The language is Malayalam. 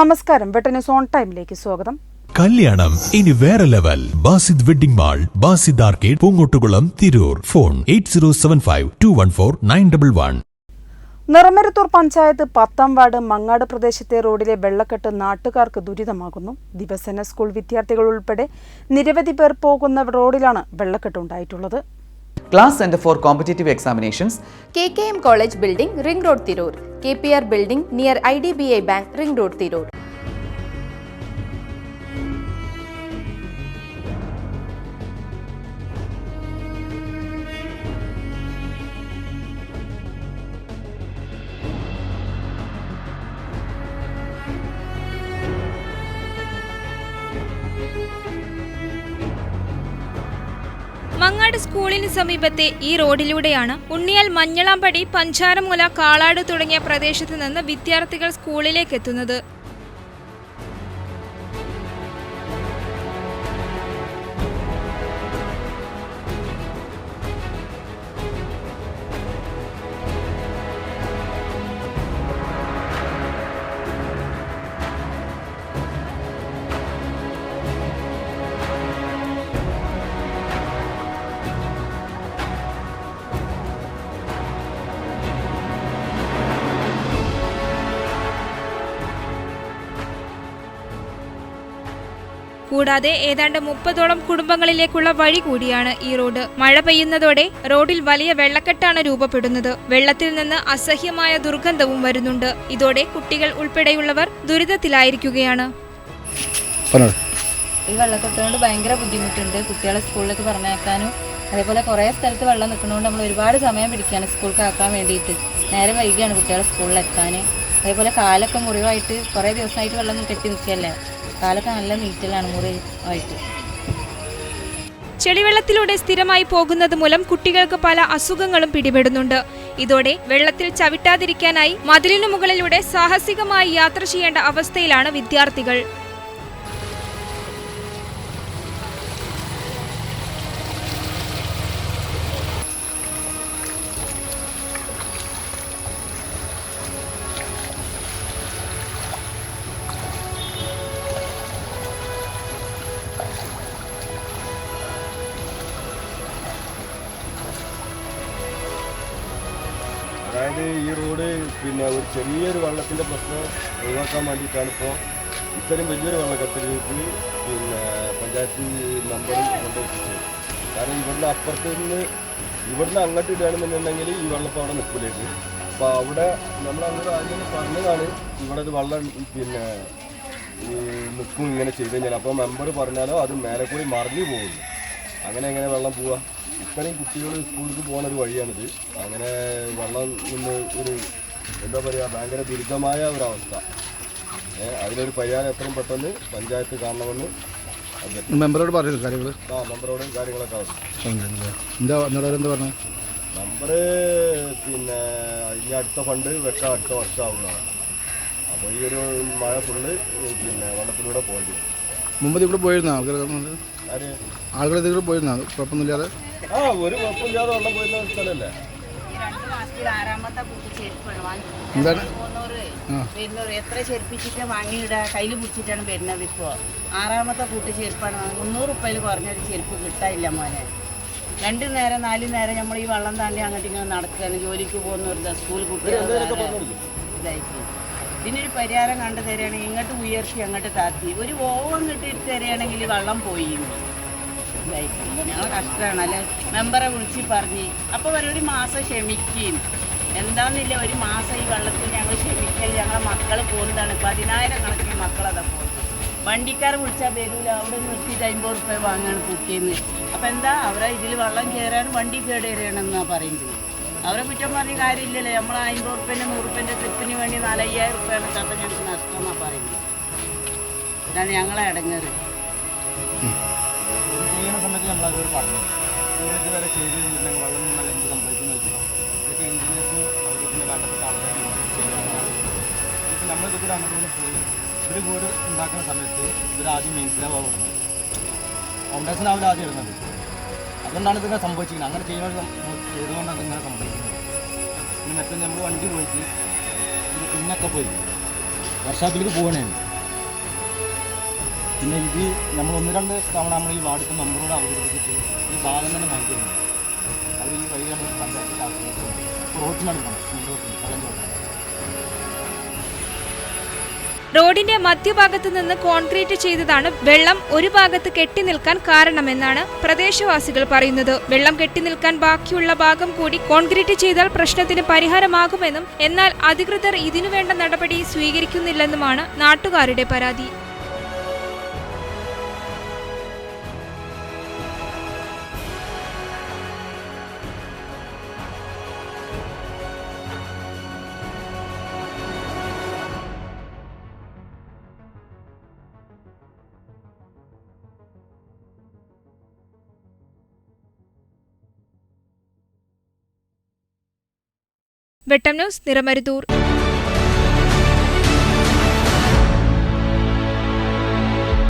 നമസ്കാരം. വെട്ടന്യൂസ് ഓൺ ടൈമിലേക്ക് സ്വാഗതം. കല്യാണം. ഇനി വേറെ level. Basid wedding mall Basid arcade Poongottukulam Tirur. Phone eight zero seven five two one four nine double one. Niramaruthur panchayat പത്താം വാർഡ് മങ്ങാട് പ്രദേശത്തെ റോഡിലെ വെള്ളക്കെട്ട് നാട്ടുകാർക്ക് ദുരിതമാകുന്നു. ദിവസേന സ്കൂൾ വിദ്യാർത്ഥികൾ ഉൾപ്പെടെ നിരവധി പേർ പോകുന്ന റോഡിലാണ് വെള്ളക്കെട്ടുണ്ടായിട്ടുള്ളത് class centre for competitive examinations. K K M college building ring road Tirur. K P R building near I D B I bank ring road Tirur. Mangad സ്കൂളിന് സമീപത്തെ ഈ റോഡിലൂടെയാണ് ഉണ്ണിയാൽ മഞ്ഞളാമ്പടി പഞ്ചാരമൂല കാളാട് തുടങ്ങിയ പ്രദേശത്ത് നിന്ന് വിദ്യാർത്ഥികൾ സ്കൂളിലേക്ക് എത്തുന്നത്. കൂടാതെ ഏതാണ്ട് മുപ്പതോളം കുടുംബങ്ങളിലേക്കുള്ള വഴി കൂടിയാണ് ഈ റോഡ്. മഴ പെയ്യുന്നതോടെ റോഡിൽ വലിയ വെള്ളക്കെട്ടാണ് രൂപപ്പെടുന്നത്. വെള്ളത്തിൽ നിന്ന് അസഹ്യമായ ദുർഗന്ധവും വരുന്നുണ്ട്. ഇതോടെ കുട്ടികൾ ഉൾപ്പെടെയുള്ളവർ ദുരിതത്തിലായിരിക്കുകയാണ്. ഈ വെള്ളക്കെട്ട് കൊണ്ട് ഭയങ്കര ബുദ്ധിമുട്ടുണ്ട്. കുട്ടികളെ സ്കൂളിലേക്ക് പറഞ്ഞേക്കാനും അതേപോലെ കുറേ സ്ഥലത്ത് വെള്ളം നിൽക്കുന്നതുകൊണ്ട് നമ്മൾ ഒരുപാട് സമയം പിടിക്കുകയാണ് സ്കൂൾക്ക് ആക്കാൻ വേണ്ടിയിട്ട്. നേരെ വൈകിയാണ് കുട്ടികളെ സ്കൂളിൽ എത്താൻ അതേപോലെ കാലൊക്കെ മുറിവായിട്ട് കുറേ ദിവസമായിട്ട് വെള്ളം കെട്ടി നിൽക്കുകയല്ലേ? കാലൊക്കെ നല്ല നീറ്റലാണ് മുറിവായിട്ട്. ചെളിവെള്ളത്തിലൂടെ സ്ഥിരമായി പോകുന്നത് മൂലം കുട്ടികൾക്ക് പല അസുഖങ്ങളും പിടിപെടുന്നുണ്ട്. ഇതോടെ വെള്ളത്തിൽ ചവിട്ടാതിരിക്കാനായി മതിലിനു മുകളിലൂടെ സാഹസികമായി യാത്ര ചെയ്യേണ്ട അവസ്ഥയിലാണ് വിദ്യാർത്ഥികൾ. അതായത് ഈ റോഡ് പിന്നെ ഒരു ചെറിയൊരു വെള്ളത്തിന്റെ പ്രശ്നം ഒഴിവാക്കാൻ വേണ്ടിയിട്ടാണ് ഇപ്പോൾ ഇത്രയും വലിയൊരു വെള്ളക്കെട്ടിലേക്ക് പിന്നെ പഞ്ചായത്ത് മെമ്പർ കൊണ്ടെത്തിച്ചത് കാരണം ഇവിടുന്ന് അപ്പുറത്ത് നിന്ന് ഇവിടുന്ന് അങ്ങോട്ട് ഇടുകയാണെന്നുണ്ടെങ്കിൽ ഈ വെള്ളം ഇപ്പോൾ അവിടെ നിൽക്കില്ലേക്ക്. അപ്പോൾ അവിടെ നമ്മൾ അങ്ങോട്ട് ആദ്യം പറഞ്ഞതാണ് ഇവിടെ ഒരു വെള്ളം പിന്നെ നിൽക്കും ഇങ്ങനെ ചെയ്ത് കഴിഞ്ഞാൽ. അപ്പോൾ മെമ്പർ പറഞ്ഞാലോ അത് മേലെ കൂടി മറിഞ്ഞു പോകുന്നു അങ്ങനെ എങ്ങനെ വെള്ളം പോവുക? ഇത്രയും കുട്ടികൾ സ്കൂളിലേക്ക് പോകുന്ന ഒരു വഴിയാണിത്. അങ്ങനെ വെള്ളം നിന്ന് ഒരു എന്താ പറയുക ഭയങ്കര ദുരിതമായ ഒരവസ്ഥ. അതിനൊരു പരിഹാരം എത്രയും പെട്ടെന്ന് പഞ്ചായത്ത് കാണണമെന്ന് മെമ്പറോട് പറയുന്നു കാര്യങ്ങൾ ആ മെമ്പറോട് കാര്യങ്ങളൊക്കെ എന്താ എന്താ പറഞ്ഞത് നമ്പർ പിന്നെ ഇനി അടുത്ത ഫണ്ട് വെക്കാൻ അടുത്ത വർഷമാവുന്നതാണ്. അപ്പോൾ ഈ ഒരു മഴ ഫുള്ള് പിന്നെ വെള്ളത്തിലൂടെ പോകേണ്ടി മുമ്പ് ഇവിടെ കൂടെ പോയിരുന്നോ? ആൾക്കാർ ആര് ആളുകൾ ഇതിൽ പോയിരുന്നോ? കുഴപ്പമൊന്നുമില്ലാതെ? ആ ഒരു കുഴപ്പമില്ലാതെ വെള്ളം പോയിരുന്ന സ്ഥലമല്ലേ? ആറാമത്തെ കുട്ടി ചെരുപ്പാണ് എന്താണ്. വരുന്നവർ എത്ര ചെരുപ്പിച്ചിട്ട് വാങ്ങിയിടുക കയ്യിൽ പിടിച്ചിട്ടാണ് വരുന്നത് ഇപ്പോൾ ആറാമത്തെ കൂട്ടി ചെരുപ്പാണ് മുന്നൂറ് റുപ്യയിൽ കുറഞ്ഞൊരു ചെരുപ്പ് കിട്ടാനില്ല മോനെ രണ്ട് നേരം നാല് നേരം നമ്മൾ ഈ വെള്ളം താണ്ടി അങ്ങോട്ട് ഇങ്ങനെ നടക്കുകയാണ് ജോലിക്ക് പോകുന്നവർ സ്കൂൾ കുട്ടികൾ ഇതായിട്ട്. ഇതിനൊരു പരിഹാരം കണ്ടു തരികയാണെങ്കിൽ ഇങ്ങോട്ട് ഉയർച്ച അങ്ങോട്ട് താത്തി ഒരു ഓവം കിട്ടി ഇട്ട് തരികയാണെങ്കിൽ വെള്ളം പോയി. ഞങ്ങൾ കഷ്ടമാണ് അല്ലെ മെമ്പറെ വിളിച്ച് പറഞ്ഞ്. അപ്പോൾ ഒരു മാസം ക്ഷമിക്കും. എന്താന്നില്ല ഒരു മാസം ഈ വെള്ളത്തിൽ ഞങ്ങൾ ക്ഷമിക്കൽ ഞങ്ങളെ മക്കൾ പോകുന്നതാണ് പതിനായിരം കണക്കിന് മക്കളതാ പോകുന്നത് വണ്ടിക്കാർ വിളിച്ചാൽ വരൂല. അവിടെ നിർത്തിയിട്ട് അമ്പത് റുപ്യ വാങ്ങാണ് കുക്കിയെന്ന് അപ്പം എന്താ? അവരെ ഇതിൽ വെള്ളം കയറാൻ വണ്ടി കേടേറിയണമെന്നാണ് പറയുന്നത്. അവരെ കുറ്റം പറഞ്ഞ കാര്യമില്ലല്ലോ. നമ്മൾ അമ്പത് റുപ്യന്റെ നൂറ് റുപ്യന്റെ ട്രിപ്പിന് വേണ്ടി നാലയ്യായിരം റുപ്യാണ് ചത്ത ഞങ്ങൾക്ക് നഷ്ടം എന്നാ പറയുന്നത്. ഇതാണ് ഞങ്ങളെ ഇടങ്ങേറ് ചെയ്യുന്ന സമയത്ത് നമ്മൾ അവരോട് എന്ത് പോയി. ഒരു വീട് ഉണ്ടാക്കുന്ന സമയത്ത് ഇവർ ആവില്ല ആദ്യം ഇടുന്നത് അതുകൊണ്ടാണ് ഇതിങ്ങനെ സംഭവിച്ചിരിക്കുന്നത്? അങ്ങനെ ചെയ്യുന്നത് ചെയ്തുകൊണ്ടാണ് ഇങ്ങനെ സംഭവിക്കുന്നത്. ഇനി മറ്റേ നമ്മൾ വണ്ടി പോയിട്ട് ഇത് പിന്നൊക്കെ പോയി. വർഷാപ്പിലേക്ക് പോകണേ പിന്നെ ഇത് നമ്മൾ ഒന്ന് രണ്ട് തവണ നമ്മൾ ഈ വാർഡ് നമ്പറോട് അവതരിപ്പിച്ചിട്ട് ഈ ഭാഗം തന്നെ മാറ്റിയിട്ടുണ്ട് അവർ ഈ വഴിയാണ് പഞ്ചായത്തിൽ റോട്ടിനടുക്കണം പതിനഞ്ച് റോട്ടിന് റോഡിന്റെ മധ്യഭാഗത്ത് നിന്ന് കോൺക്രീറ്റ് ചെയ്തതാണ് വെള്ളം ഒരു ഭാഗത്ത് കെട്ടി നിൽക്കാൻ കാരണമെന്നാണ് പ്രദേശവാസികൾ പറയുന്നത്. വെള്ളം കെട്ടി നിൽക്കാൻ ബാക്കിയുള്ള ഭാഗം കൂടി കോൺക്രീറ്റ് ചെയ്താൽ പ്രശ്നത്തിന് പരിഹാരമാകുമെന്നും എന്നാൽ അധികൃതർ ഇതിനുവേണ്ട നടപടി സ്വീകരിക്കുന്നില്ലെന്നുമാണ് നാട്ടുകാരുടെ പരാതി. വെട്ടം ന്യൂസ് നിറമരുതൂർ